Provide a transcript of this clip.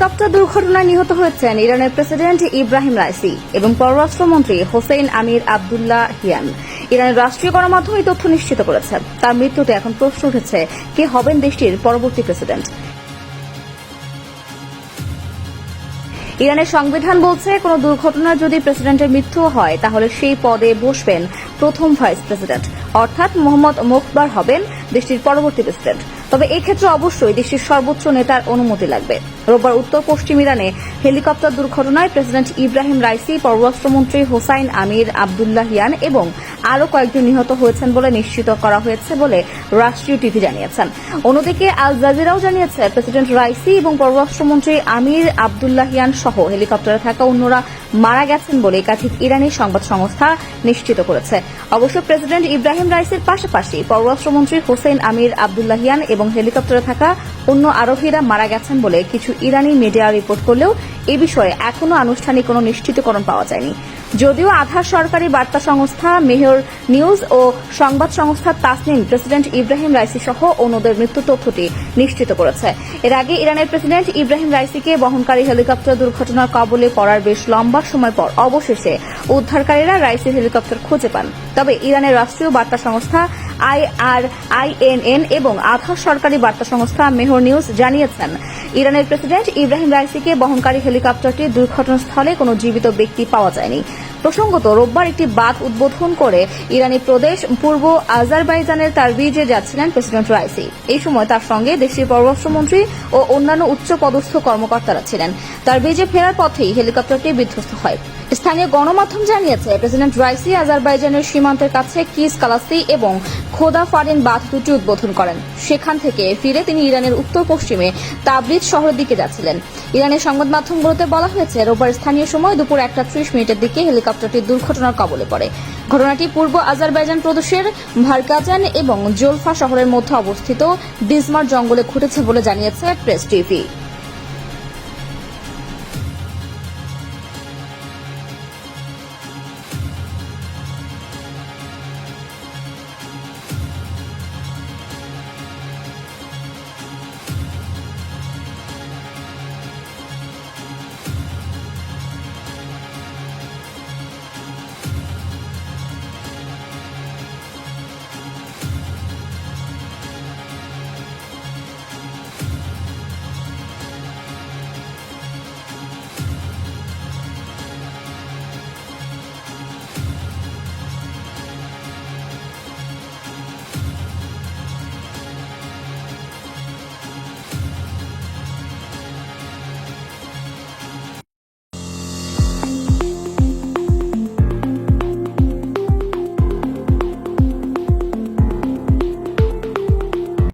Helicopter দুর্ঘটনায় নিহত হয়েছেন ইরানের প্রেসিডেন্ট ইব্রাহিম রাইসি এবং পররাষ্ট্রমন্ত্রী হোসেইন আমির আবদুল্লাহ হিয়ান। ইরানের রাষ্ট্রীয় গণমাধ্যম এই তথ্য নিশ্চিত করেছে। তার মৃত্যুতে এখন প্রশ্ন উঠেছে, কে হবেন দেশটির পরবর্তী প্রেসিডেন্ট? ইরানের সংবিধান বলছে, কোনো দুর্ঘটনায় যদি প্রেসিডেন্টের মৃত্যু হয়, তাহলে সেই পদে বসবেন প্রথম ভাইস প্রেসিডেন্ট। অর্থাৎ মোহাম্মদ মোকবার হবেন দেশটির পরবর্তী প্রেসিডেন্ট। তবে এক্ষেত্রে অবশ্যই দেশটির সর্বোচ্চ নেতার অনুমতি লাগবে। রোববার উত্তর পশ্চিম ইরানে হেলিকপ্টার দুর্ঘটনায় প্রেসিডেন্ট ইব্রাহিম রাইসি, পররাষ্ট্রমন্ত্রী হোসাইন আমির আবদুল্লাহিয়ান এবং আরও কয়েকজন নিহত হয়েছেন বলে নিশ্চিত করা হয়েছে বলে রাষ্ট্রীয় টিভি জানিয়েছেন। অন্যদিকে আল জাজিরাও জানিয়েছে, প্রেসিডেন্ট রাইসি এবং পররাষ্ট্রমন্ত্রী আমির আবদুল্লাহিয়ান সহ হেলিকপ্টারে থাকা অন্যরা মারা গেছেন বলে একাধিক ইরানি সংবাদ সংস্থা নিশ্চিত করেছে। অবশ্য প্রেসিডেন্ট ইব্রাহিম রাইসির পাশাপাশি পররাষ্ট্রমন্ত্রী হোসেন আমির আবদুল্লাহিয়ান এবং হেলিকপ্টারে থাকা অন্য আরোহীরা মারা গেছেন বলে কিছু ইরানি মিডিয়া রিপোর্ট করলেও এ বিষয়ে এখনও আনুষ্ঠানিক কোনো নিশ্চিতকরণ পাওয়া যায়নি। যদিও আধার সরকারি বার্তা সংস্থা মেহর নিউজ ও সংবাদ সংস্থা তাসনিম, প্রেসিডেন্ট ইব্রাহিম রাইসি সহ অন্যদের মৃত্যু তথ্যটি নিশ্চিত করেছে। এর আগে ইরানের প্রেসিডেন্ট ইব্রাহিম রাইসিকে বহনকারী হেলিকপ্টার দুর্ঘটনার কবলে পড়ার বেশ লম্বা সময় পর অবশেষে উদ্ধারকারীরা রাইসির হেলিকপ্টার খুঁজে পান। তবে ইরানের রাষ্ট্রীয় বার্তা সংস্থা আইআর আইএনএন এবং আধা সরকারি বার্তা সংস্থা মেহর নিউজ জানিয়েছেন। ইরানের প্রেসিডেন্ট ইব্রাহিম রাইসিকে বহনকারী হেলিকপ্টারটির দুর্ঘটনাস্থলে কোনো জীবিত ব্যক্তি পাওয়া যায়নি। প্রসঙ্গত, রোববার একটি বাঁধ উদ্বোধন করে ইরানি প্রদেশ, পূর্ব আজারবাইজানের তারবিজে যাচ্ছিলেন প্রেসিডেন্ট রাইসি। এই সময় তার সঙ্গে দেশটির পররাষ্ট্রমন্ত্রী ও অন্যান্য উচ্চ পদস্থ কর্মকর্তারা ছিলেন। তারবিজে ফেরার পথেই হেলিকপ্টারটি বিধ্বস্ত হয়। স্থানীয় গণমাধ্যম জানিয়েছে, প্রেসিডেন্ট রাইসি আজারবাইজানের সীমান্তের কাছে কিস কালাসি এবং খোদা ফারিন বাঁধ দুটি উদ্বোধন করেন। সেখান থেকে ফিরে তিনি ইরানের উত্তর পশ্চিমে তাবরিজ শহরের দিকে যাচ্ছিলেন। ইরানের সংবাদ মাধ্যমগুলোতে বলা হয়েছে, রোববার স্থানীয় সময় দুপুর একটা ত্রিশ মিনিটের দিকে হেলিকপ্টারটি দুর্ঘটনার কবলে পড়ে। ঘটনাটি পূর্ব আজারবাইজান প্রদেশের ভারকাজান এবং জোলফা শহরের মধ্যে অবস্থিত ডিজমার জঙ্গলে ঘটেছে বলে জানিয়েছে প্রেস টিভি।